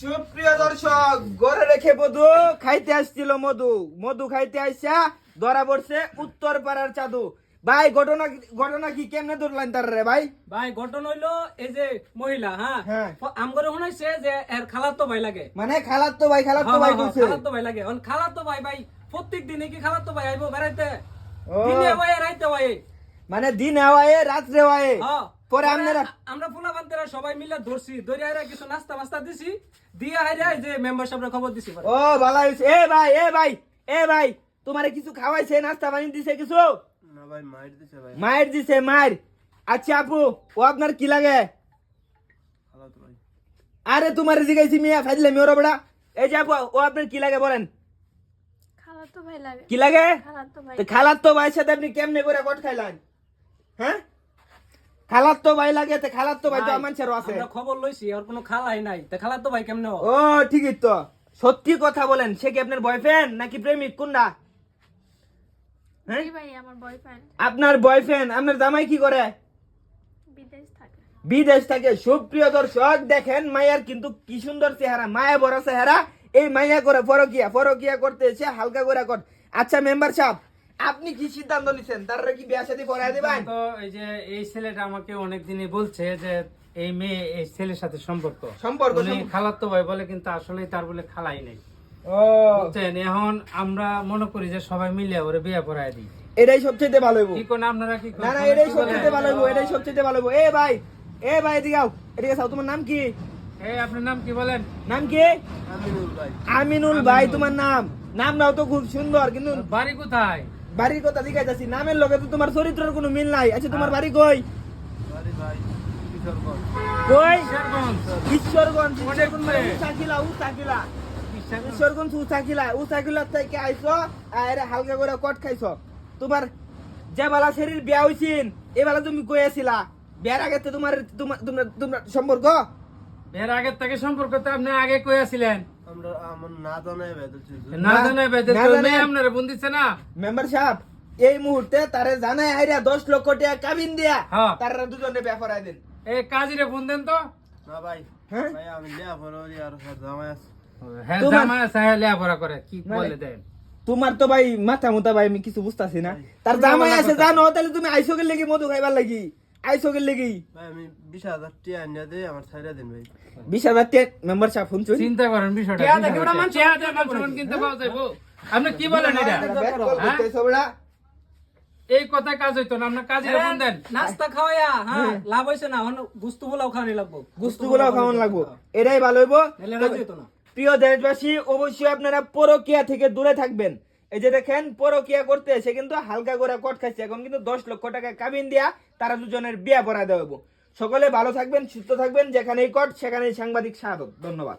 সুপ্রিয় দর্শক গড়ে রেখে মধু খাইতে আসছিল মধু। মধু খাইতে ধরা পড়ছে উত্তর পাড়ার চাদু। ভাই ঘটনা ঘটনা কি কেমনে ধরলেন তার রে ভাই? ভাই ঘটনা হইল এই যে মহিলা হ্যাঁ? হ্যাঁ। আমগরে শোনাইছে যে এর খালার তো ভাই লাগে। মানে খালাত ভাই খালাত তো ভাই কইছে। খালার তো ভাই লাগে। খালার ভাই ভাই প্রত্যেক দিনে কি খালার তো ভাই আইবো বেড়াইতে? ও। দিনে ভাই রাইতে ভাই মানে দিন হওয়ায় রাত্রে হওয়ায় হ্যাঁ। পরে আপনারা আমরা সবাই মিলে ধরছি ধরে আইরা কিছু নাস্তা মাস্তা দিছি দিয়ে আইরা যে মেম্বার সাহেবরা খবর দিছি ও ভালো হইছে। এ ভাই এ ভাই এ ভাই তোমারে কিছু খাওয়াইছে নাস্তা দিছে কিছু? না ভাই মাইর দিছে ভাই। মায়ের দিছে মায়ের আচ্ছা আপু ও আপনার কি লাগে? ভাই। আরে তোমার জিগাইছি মিয়া ফাইলে মেয়র বড়া। এই যে আপু ও আপনার কি লাগে বলেন? ভাই কি লাগে? ভাই। খালার তো ভাইয়ের সাথে আপনি কেমনে করে কট খাইলেন? হ্যাঁ? খালার তো ভাই লাগে তো খালার তো ভাই তো আমার ছেড়ো আছে। আমরা খবর লইছি আর কোনো খালাই নাই। তা খালার তো ভাই কেমনে ও? ঠিকই তো। সত্যি কথা বলেন সে কি আপনার বয়ফ্রেন্ড নাকি প্রেমিক? কোনটা? হ্যাঁ? ভাই আমার বয়ফ্রেন্ড আপনার বয়ফ্রেন্ড আপনার জামাই কি করে? বিদেশ থাকে। বিদেশ থেকে। সুপ্রিয় দর্শক দেখেন মায়ার কিন্তু কি সুন্দর চেহারা মায়া বড় চেহারা। এই মাইয়া করে ফরকিয়া ফরকিয়া করতে এসে হালকা করে কর। আচ্ছা মেম্বার সাহেব আপনি কি সিদ্ধান্ত নিছেন? তার কি বিয়া সাথে পড়ায় দিবেন? তো এই যে এই ছেলেটা আমাকে অনেক দিনই বলছে যে এই মেয়ে এই ছেলের সাথে সম্পর্ক। সম্পর্ক, উনি খালাতো ভাই বলে কিন্তু আসলে তার বলে খালাই নেই। ও। বুঝছেন? এখন আমরা মনে করি যে সবাই মিলে ওরে বিয়ে পড়ায় দিই। এটাই সবচেয়ে ভালো হইব। কি কোন আপনারা কি কোন? না না এটাই সবচেয়ে ভালো হইব এটাই সবচেয়ে ভালো হইব। এ ভাই এ ভাই এদিকে আও এদিকে আও তোমার নাম কি? এই আপনার নাম কি বলেন? নাম কি? আমিনুল ভাই। আমিনুল ভাই তোমার নাম। নামটাও তো খুব সুন্দর কিন্তু বাড়ি কোথায়? বাড়ির কথা জিজ্ঞাসা নামের লগে তো তোমার চরিত্রের কোনো মিল নাই। আচ্ছা তোমার বাড়ি কই? বাড়ি ভাই কিশোরগঞ্জ। কই? কিশোরগঞ্জ। ঈশ্বরগঞ্জ কোনে কোনে? উসাকিলা উসাকিলা ঈশ্বরগঞ্জ উসাকিলা উসাকিলা থেকে আইছো আর হালকা করে কট খাইছো। তোমার যে বেলা শরীর বিয়া হইছিন এ বেলা তুমি কই আছিলা বিয়ার আগে তো তোমার তোমার তোমার তোমার সম্পর্ক? এর আগের থেকে সম্পর্ক তো আপনি আগে কই আছিলেন? আমরা আমার না জানাই ভাই না জানাই বেঁধে না তো জানাই। মেয়ে আপনারা বোন না। মেম্বার সাহেব এই মুহূর্তে তারে জানাই আইরা দশ লক্ষ টাকা কাবিন দিয়া হ্যাঁ। তারা দুজনে ব্যাপার দেন এই কাজীরে ফোন দেন তো। না ভাই হ্যাঁ? ভাই আমি লিয়া ফরওয়ারি আর জামাই আছে। হ্যাঁ তোমার- জামাই আছে লেখাপড়া করে কি মানে- বলে দেন? তোমার তো ভাই মাথা মোতা ভাই আমি কিছু বুঝতাছি না। তার জামাই আছে জানো তাহলে তুমি আইসো গেলে লাগি মধু খাইবার লাগি? আইসো গেলে ভাই আমি বিশ হাজার আনিয়া দিয়ে আমার ছাইরা দিন ভাই। বিশ হাজার মেম্বার সাহেব শুনছো চিন্তা করেন বিষয়টা টিয়া দেখে ওরা মানুষ টিয়া দিয়ে মানুষ কিনতে পাওয়া যাইবো। আপনি কি বলেন এটা? হ্যাঁ? এই কথা কাজ হইতো না আপনার কাজে ফোন দেন। নাস্তা খাওয়াইয়া হ্যাঁ লাভ হইছে না এখন গুস্তু পোলাও খাওয়ানি লাগবো। গুস্তু গুলাও খাওয়ান লাগবো। এটাই ভালো হইব। প্রিয় দেশবাসী অবশ্যই আপনারা পরকিয়া থেকে দূরে থাকবেন। এই যে দেখেন, পরকিয়া করতে সে কিন্তু হালকা করে কট খাইছে। এখন কিন্তু দশ লক্ষ টাকা কাবিন দিয়া তারা দুজনের বিয়া পড়া দেবো হইব। সকলে ভালো থাকবেন, সুস্থ থাকবেন, যেখানেই কট, সেখানেই সাংবাদিক স্বাগত। ধন্যবাদ।